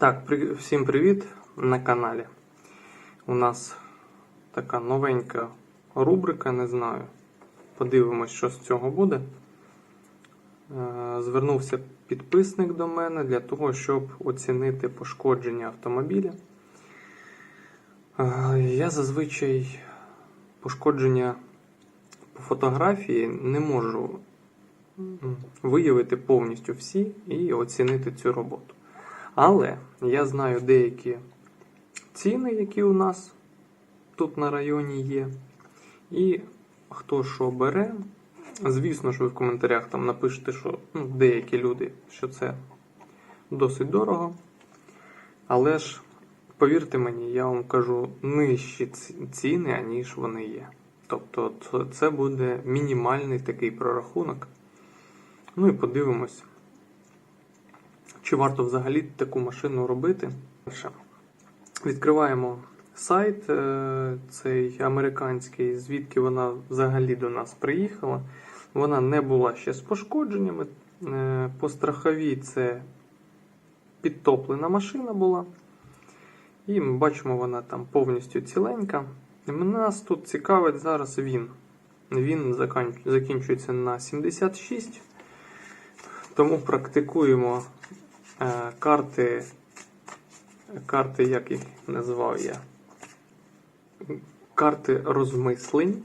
Так, при... всім привіт на каналі. У нас така новенька рубрика, не знаю. Подивимось, що з цього буде. Е, Звернувся підписник до мене для того, щоб оцінити пошкодження автомобіля. Е, Я зазвичай пошкодження по фотографії не можу виявити повністю всі і оцінити цю роботу. Але я знаю деякі ціни, які у нас тут на районі є. І хто що бере, звісно ж, ви в коментарях там напишете, що ну, деякі люди, що це досить дорого. Але ж, повірте мені, я вам кажу нижчі ціни, аніж вони є. Тобто це буде мінімальний такий прорахунок. Ну і подивимось, чи варто взагалі таку машину робити. Відкриваємо сайт, е, цей американський, звідки вона взагалі до нас приїхала. Вона не була ще з пошкодженнями. Е, По страховій це підтоплена машина була. І ми бачимо, вона там повністю ціленька. Нас тут цікавить зараз він. Він закінчується на 76. Тому практикуємо карти, карти, як їх називав я, карти розмислень.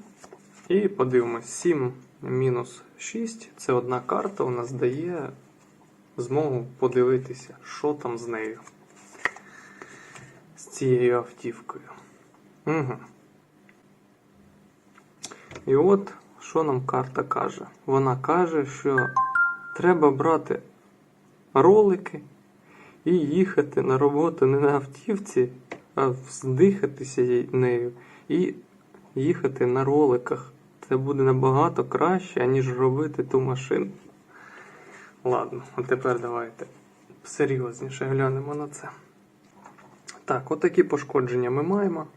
І подивимось, 7 мінус 6 це одна карта, у нас дає змогу подивитися, що там з нею. З цією автівкою. Угу. І от що нам карта каже? Вона каже, що треба брати ролики і їхати на роботу не на автівці, а здихатися нею і їхати на роликах. Це буде набагато краще, ніж робити ту машину. Ладно, а тепер давайте серйозніше глянемо на це. Так, отакі пошкодження ми маємо.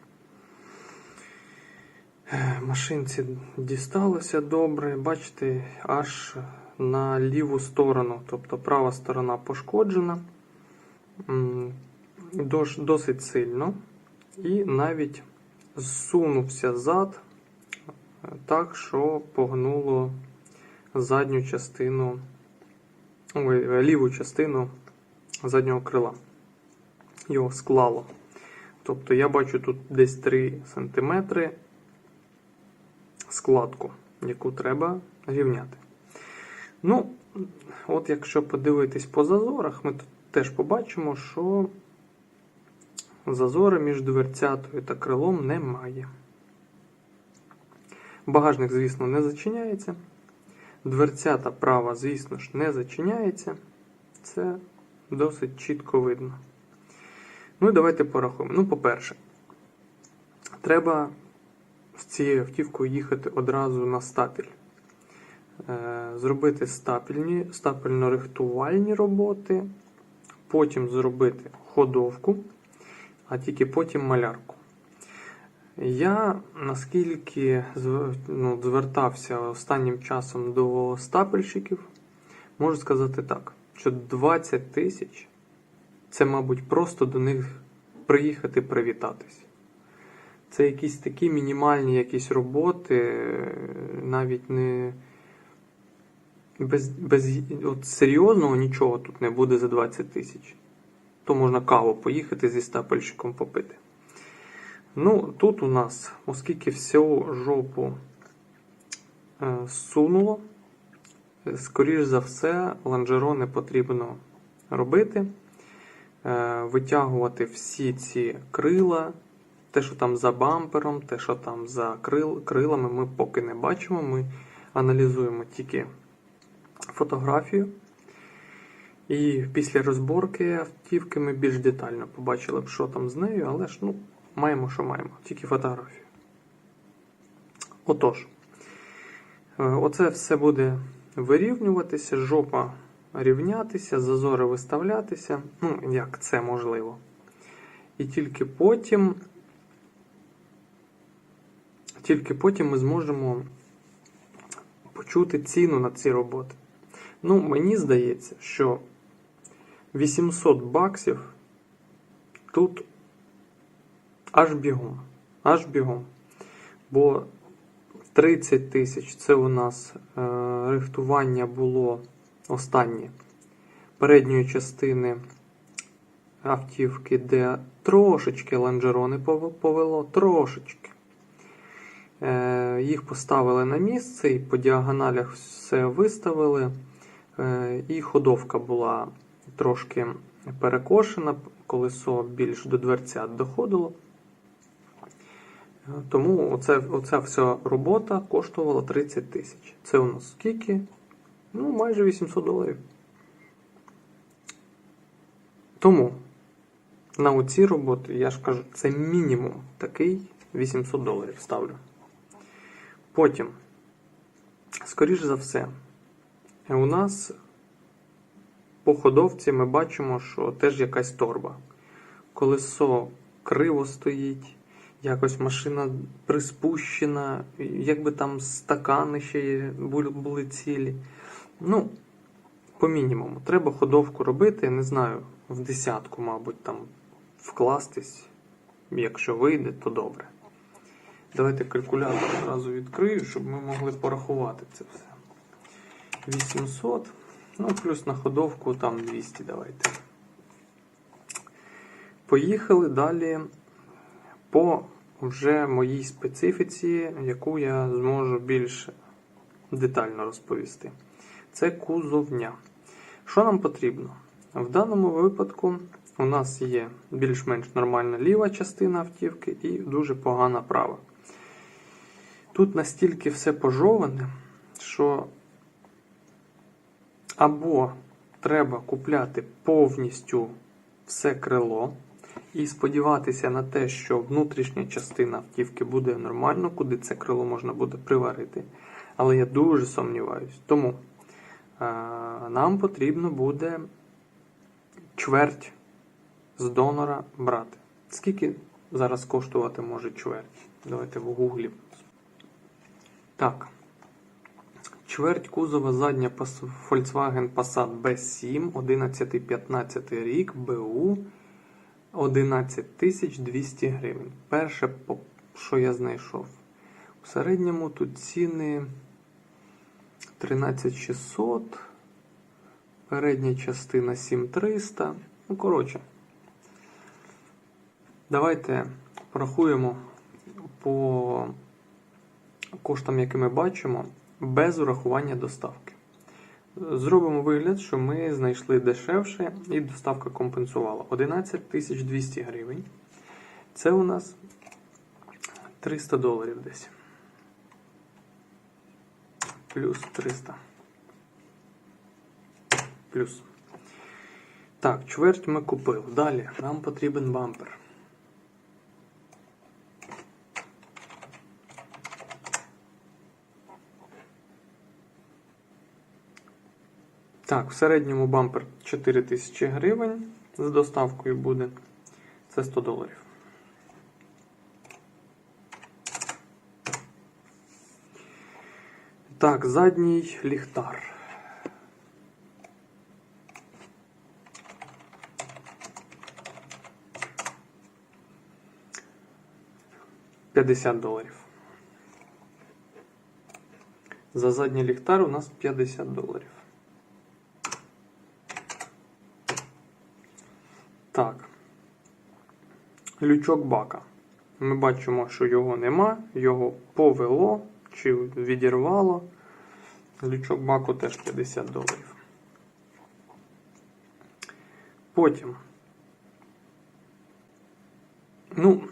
Е, Машинці дісталося добре. Бачите, аж на ліву сторону, тобто права сторона пошкоджена досить сильно. І навіть зсунувся зад е, так, що погнуло задню частину, ой, е, ліву частину заднього крила. Його склало. Тобто я бачу тут десь 3 см складку, яку треба рівняти. Ну, от якщо подивитись по зазорах, ми тут теж побачимо, що зазори між дверцятою та крилом немає. Багажник, звісно, не зачиняється. Дверцята права, звісно ж, не зачиняється. Це досить чітко видно. Ну і давайте порахуємо. Ну, по-перше, треба з цією автівкою їхати одразу на стапель. Е, Зробити стапельні, стапельно-рихтувальні роботи, потім зробити ходовку, а тільки потім малярку. Я наскільки ну, звертався останнім часом до стапельщиків, можу сказати так, що 20 тисяч це, мабуть, просто до них приїхати привітатись. Це якісь такі мінімальні якісь роботи, е, навіть не без, без от серйозного нічого тут не буде за 20 тисяч. То можна каву поїхати зі стапельщиком попити. Ну, тут у нас, оскільки всю жопу е, сунуло, е, скоріш за все, лонжерони потрібно робити, е, витягувати всі ці крила, те, що там за бампером, те, що там за крил, крилами, ми поки не бачимо. Ми аналізуємо тільки фотографію. І після розборки автівки ми більш детально побачили що там з нею, але ж ну, маємо, що маємо, тільки фотографію. Отож, е, оце все буде вирівнюватися, жопа рівнятися, зазори виставлятися. Ну, як це можливо. І тільки потім, тільки потім ми зможемо почути ціну на ці роботи. Ну, мені здається, що 800 баксів тут аж бігом. Аж бігом. Бо 30 тисяч це у нас е, рихтування було останнє передньої частини автівки, де трошечки лонжерони пов- повело, трошечки. Е, їх поставили на місце і по діагоналях все виставили. Е, і ходовка була трошки перекошена, колесо більш до дверця доходило. Е, Тому оце, оця вся робота коштувала 30 тисяч. Це у нас скільки? Ну, майже 800 доларів. Тому на оці роботи, я ж кажу, це мінімум такий 800 доларів ставлю. Потім, скоріш за все, у нас по ходовці ми бачимо, що теж якась торба. Колесо криво стоїть, якось машина приспущена, якби там стакани ще були, цілі. Ну, по мінімуму. Треба ходовку робити, не знаю, в десятку, мабуть, там вкластись. Якщо вийде, то добре. Давайте калькулятор одразу відкрию, щоб ми могли порахувати це все. 800. Ну, плюс на ходовку там 200 давайте. Поїхали далі по вже моїй специфіці, яку я зможу більш детально розповісти. Це кузовня. Що нам потрібно? В даному випадку у нас є більш-менш нормальна ліва частина автівки і дуже погана права. Тут настільки все пожоване, що або треба купляти повністю все крило і сподіватися на те, що внутрішня частина автівки буде нормально, куди це крило можна буде приварити. Але я дуже сумніваюсь. Тому е, нам потрібно буде чверть з донора брати. Скільки зараз коштувати може чверть? Давайте в гуглі. Так. Чверть кузова задня Volkswagen Passat B7 11-15 рік БУ 11 тисяч 200 гривень. Перше, що я знайшов. У середньому тут ціни 13600, передня частина 7300. Ну, коротше, давайте порахуємо по коштам, які ми бачимо, без урахування доставки. Зробимо вигляд, що ми знайшли дешевше і доставка компенсувала 11 200 гривень. Це у нас 300 доларів десь. Плюс 300. Плюс. Так, чверть ми купили. Далі нам потрібен бампер. Так, в середньому бампер 4000 гривень з доставкою буде. Це 100 доларів. Так, задній ліхтар. П'ятдесят доларів. За задній ліхтар у нас 50 доларів. Так. Лючок бака. Ми бачимо, що його нема, його повело чи відірвало. Лючок баку теж 50 доларів. Потім. Ну,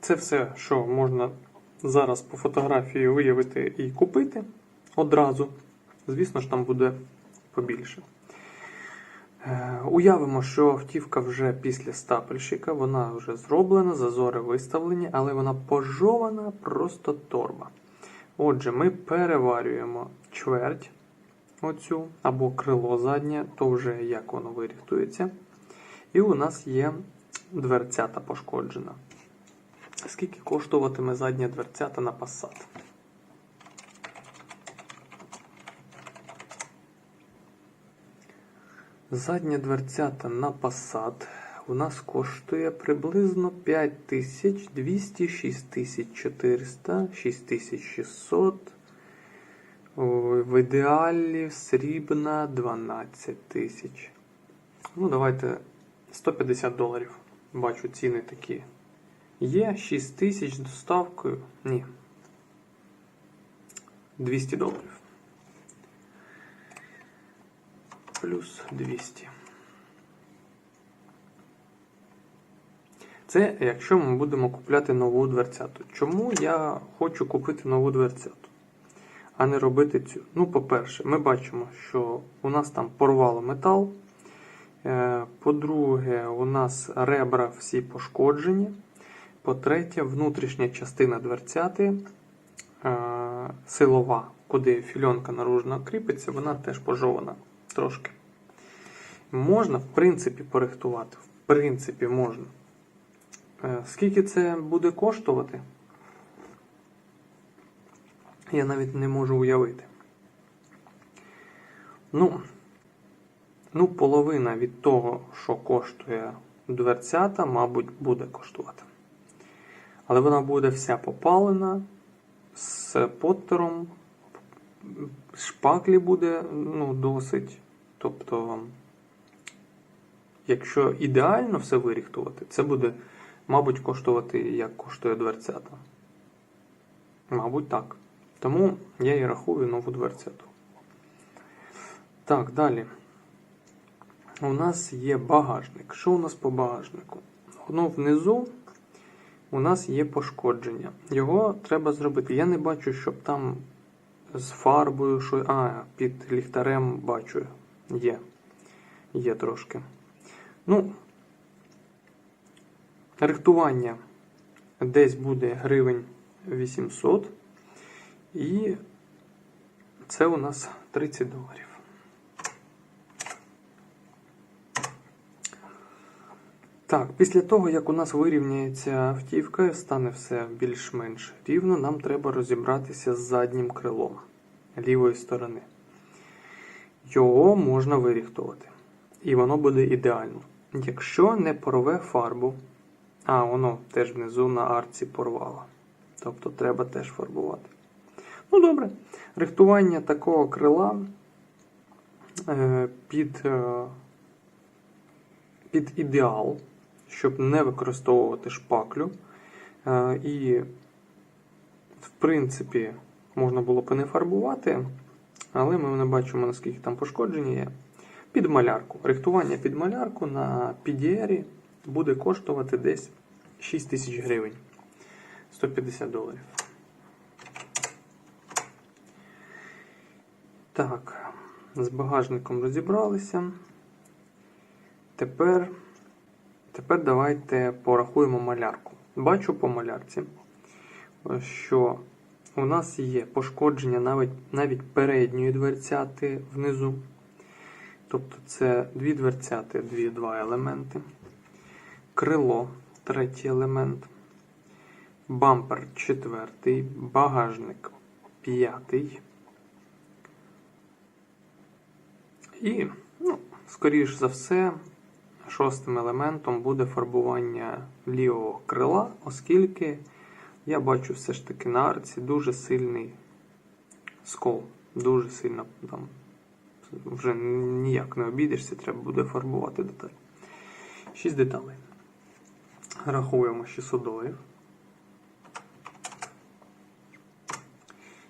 це все, що можна зараз по фотографії виявити і купити одразу. Звісно ж, там буде побільше. Е, Уявимо, що автівка вже після стапельщика, вона вже зроблена, зазори виставлені, але вона пожована просто торба. Отже, ми переварюємо чверть оцю або крило заднє, то вже як воно виріхтується. І у нас є дверцята пошкоджена. Скільки коштуватиме задня дверцята на Passat? Задня дверцята на Passat у нас коштує приблизно 5200, 6400, 6600. В ідеалі срібна 12 тисяч. Ну, давайте 150 доларів. Бачу, ціни такі. Є 6 тисяч доставкою. Ні. 200 доларів. Плюс 200. Це якщо ми будемо купляти нову дверцяту. Чому я хочу купити нову дверцяту, а не робити цю? Ну, по-перше, ми бачимо, що у нас там порвало метал. Е, По-друге, у нас ребра всі пошкоджені. По-третє, внутрішня частина дверцяти е, силова, куди фільонка наружна кріпиться, вона теж пожована трошки. Можна, в принципі, порихтувати. В принципі, можна. Е, Скільки це буде коштувати? Я навіть не можу уявити. Ну, ну, половина від того, що коштує дверцята, мабуть, буде коштувати. Але вона буде вся попалена з поттером. Шпаклі буде ну, досить. Тобто, якщо ідеально все виріхтувати, це буде, мабуть, коштувати, як коштує дверцята. Мабуть, так. Тому я і рахую нову дверцяту. Так, далі. У нас є багажник. Що у нас по багажнику? Ну, внизу у нас є пошкодження. Його треба зробити. Я не бачу, щоб там з фарбою, що. А, під ліхтарем бачу. Є. Є трошки. Ну, рихтування десь буде гривень 800. І це у нас 30 доларів. Так, після того, як у нас вирівняється автівка стане все більш-менш рівно, нам треба розібратися з заднім крилом лівої сторони. Його можна виріхтувати. І воно буде ідеально. Якщо не порве фарбу, а воно теж внизу на арці порвало. Тобто треба теж фарбувати. Ну, добре. Рихтування такого крила е, під, е, під ідеал, щоб не використовувати шпаклю. Е, і, в принципі, можна було б не фарбувати, але ми не бачимо, наскільки там пошкодження є. Під малярку. Рихтування під малярку на PDR буде коштувати десь 6 тисяч гривень. 150 доларів. Так, з багажником розібралися. Тепер, тепер давайте порахуємо малярку. Бачу по малярці, що у нас є пошкодження навіть, навіть передньої дверцяти внизу. Тобто це дві дверцяти, дві, два елементи. Крило третій елемент. Бампер четвертий, багажник п'ятий. І, ну, скоріш за все, шостим елементом буде фарбування лівого крила, оскільки я бачу все ж таки на арці дуже сильний скол. Дуже сильно там вже ніяк не обійдешся, треба буде фарбувати деталі. Шість деталей. Рахуємо 600 доларів.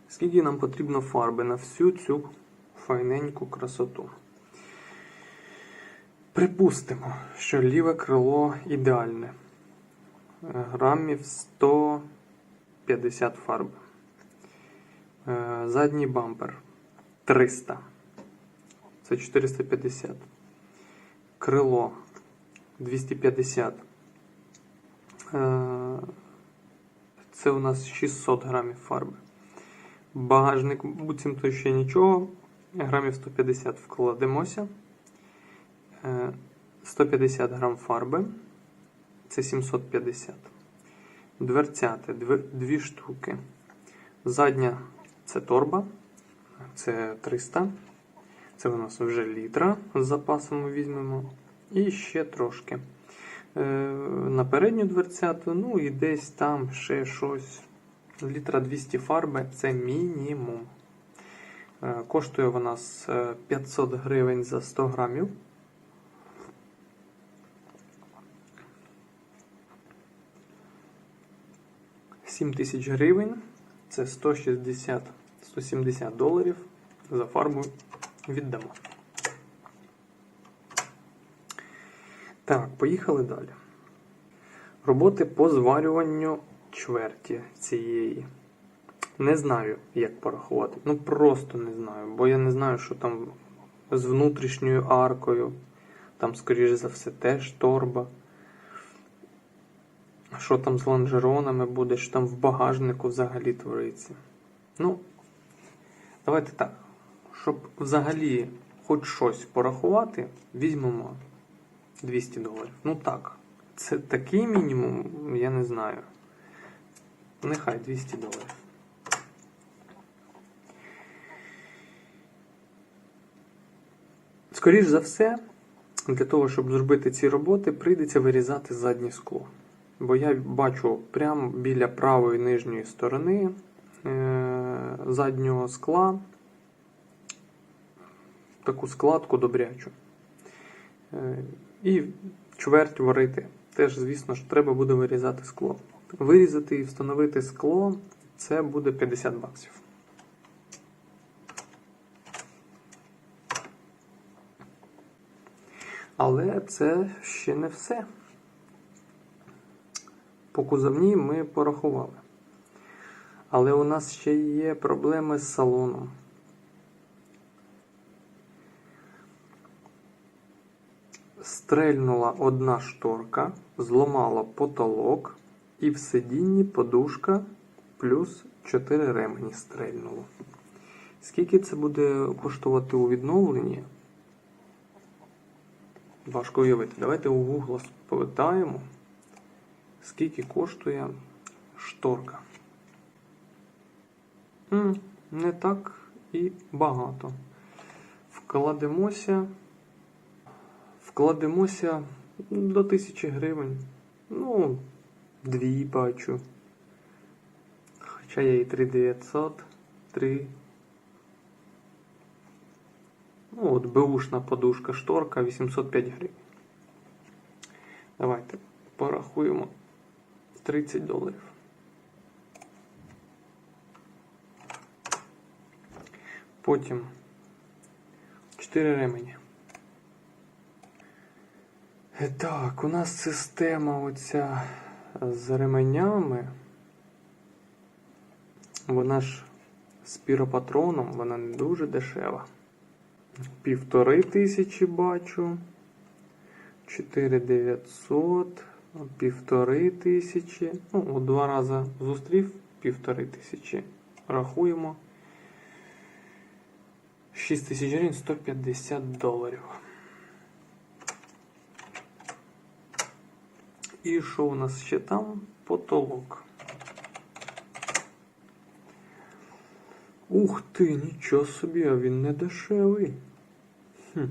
Скільки нам потрібно фарби на всю цю файненьку красоту? Припустимо, що ліве крило ідеальне. Грамів 100. 50 фарб. Е, задній бампер 300. Це 450. Крило 250. Е, це у нас 600 грамів фарби. Багажник буцімто ще нічого. Грамів 150 вкладемося. Е, 150 грам фарби. Це 750. Дверцяти дві штуки. Задня це торба. Це 300. Це у нас вже літра з запасом візьмемо. І ще трошки. е, на передню дверцяту, ну і десь там ще щось. Літра 200 фарби це мінімум. Е, Коштує з е, 500 гривень за 100 грамів. Сім тисяч гривень. Це 160-170 доларів за фарбу віддамо. Так, поїхали далі. Роботи по зварюванню чверті цієї. Не знаю, як порахувати. Ну просто не знаю, бо я не знаю, що там з внутрішньою аркою. Там, скоріш за все, теж торба. Що там з лонжеронами буде, що там в багажнику взагалі твориться. Ну, давайте так. Щоб взагалі хоч щось порахувати, візьмемо 200 доларів. Ну так, це такий мінімум, я не знаю. Нехай 200 доларів. Скоріш за все, для того, щоб зробити ці роботи, прийдеться вирізати заднє скло. Бо я бачу прямо біля правої нижньої сторони е- заднього скла таку складку добрячу. Е, і чверть варити. Теж, звісно ж, треба буде вирізати скло. Вирізати і встановити скло це буде 50 баксів. Але це ще не все. По кузовній ми порахували. Але у нас ще є проблеми з салоном. Стрельнула одна шторка, зламала потолок, і в сидінні подушка плюс 4 ремені стрельнуло. Скільки це буде коштувати у відновленні? Важко уявити. Давайте у Google спитаємо, скільки коштує шторка. Не так і багато. Вкладемося. Вкладемося до тисячі гривень. Ну, дві бачу. Хоча я і 3900, 3. Ну, от беушна подушка шторка 805 гривень. Давайте порахуємо 30 доларів. Потім 4 ремені. Е, Так, у нас система оця з ременями. Вона ж з піропатроном, вона не дуже дешева. Півтори тисячі бачу. 4900, півтори тисячі. Ну, у два рази зустрів півтори тисячі. Рахуємо. 6 тисяч гривень 150 доларів. І що у нас ще там? Потолок. Ух ти, нічого собі, а він не дешевий. Хм.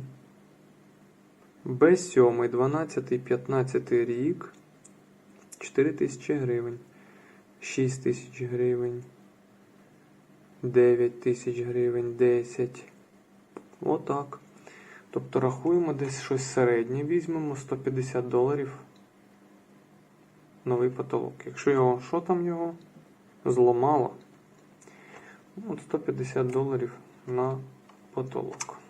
Б7, 12, 15 рік. 4 тисячі гривень. 6 тисяч гривень. 9 тисяч гривень, 10. Отак. Тобто рахуємо десь щось середнє, візьмемо 150 доларів. Новий потолок. Якщо його, що там його? Зламало. Ну, От 150 доларів на потолок.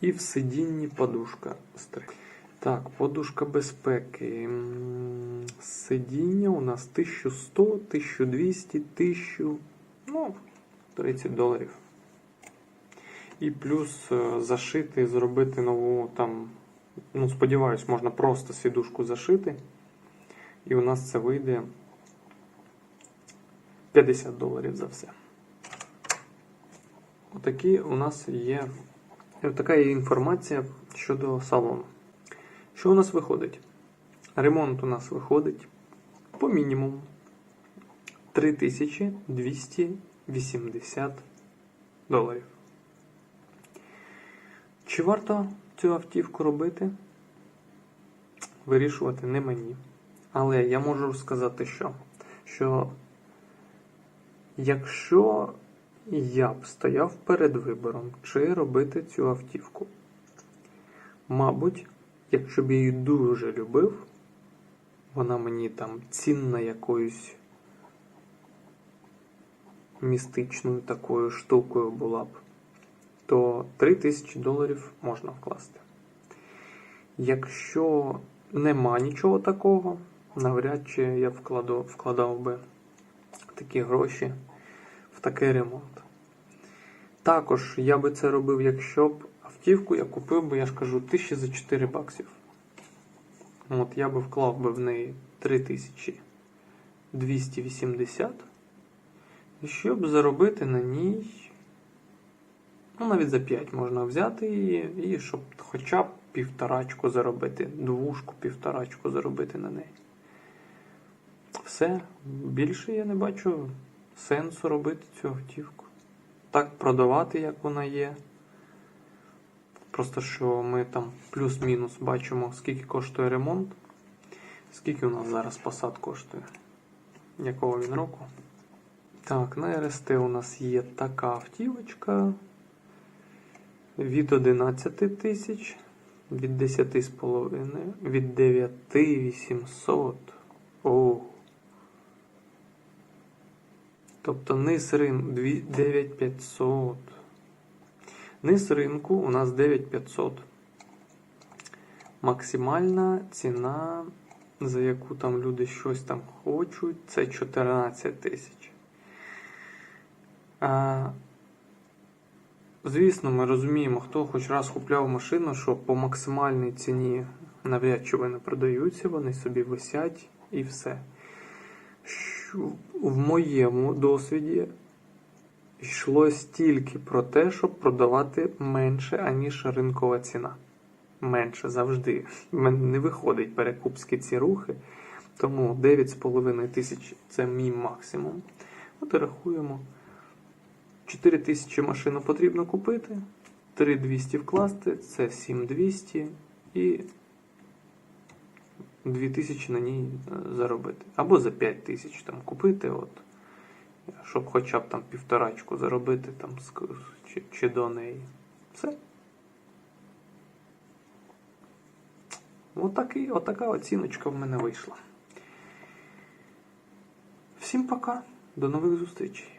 І в сидінні подушка. Так, подушка безпеки. Сидіння у нас 1100, 1200, 1000, ну, 30 доларів. І плюс е, зашити, зробити нову там. Ну, сподіваюсь, можна просто сідушку зашити. І у нас це вийде 50 доларів за все. Отакі у нас є. Така є інформація щодо салону. Що у нас виходить? Ремонт у нас виходить по мінімуму 3280 доларів. Чи варто цю автівку робити? Вирішувати не мені. Але я можу сказати, що, що якщо я б стояв перед вибором, чи робити цю автівку, мабуть, якщо б я її дуже любив, вона мені там цінна якоюсь містичною такою штукою була б, то 3000 доларів можна вкласти. Якщо нема нічого такого, навряд чи я вкладу, вкладав би такі гроші такий ремонт. Також я би це робив, якщо б автівку я купив би, я ж кажу, 1000 за 4 баксів. От я би вклав би в неї 3280. І щоб заробити на ній, ну навіть за 5 можна взяти її, і щоб хоча б півторачку заробити, двушку, півторачку заробити на неї. Все, більше я не бачу сенсу робити цю автівку. Так продавати, як вона є. Просто що ми там плюс-мінус бачимо, скільки коштує ремонт. Скільки у нас зараз посад коштує? Якого він року? Так, на РСТ у нас є така автівочка від 11 тисяч, від 10,5, від 9800. О. Тобто низ ринку 9500. Низ ринку у нас 9500. Максимальна ціна, за яку там люди щось там хочуть, це 14 тисяч. Звісно, ми розуміємо, хто хоч раз купляв машину, що по максимальній ціні навряд чи вони продаються, вони собі висять і все. В моєму досвіді йшлось тільки про те, щоб продавати менше, аніж ринкова ціна. Менше завжди. В мене не виходить перекупські ці рухи. Тому 9,5 тисяч це мій максимум. От і рахуємо. 4 тисячі машину потрібно купити, 3200 вкласти, це 7200 і 2000 на ній е, заробити. Або за 5 тисяч там купити, от, щоб хоча б там півторачку заробити там, чи, чи до неї. Все. Отакий, отака оціночка в мене вийшла. Всім пока, до нових зустрічей.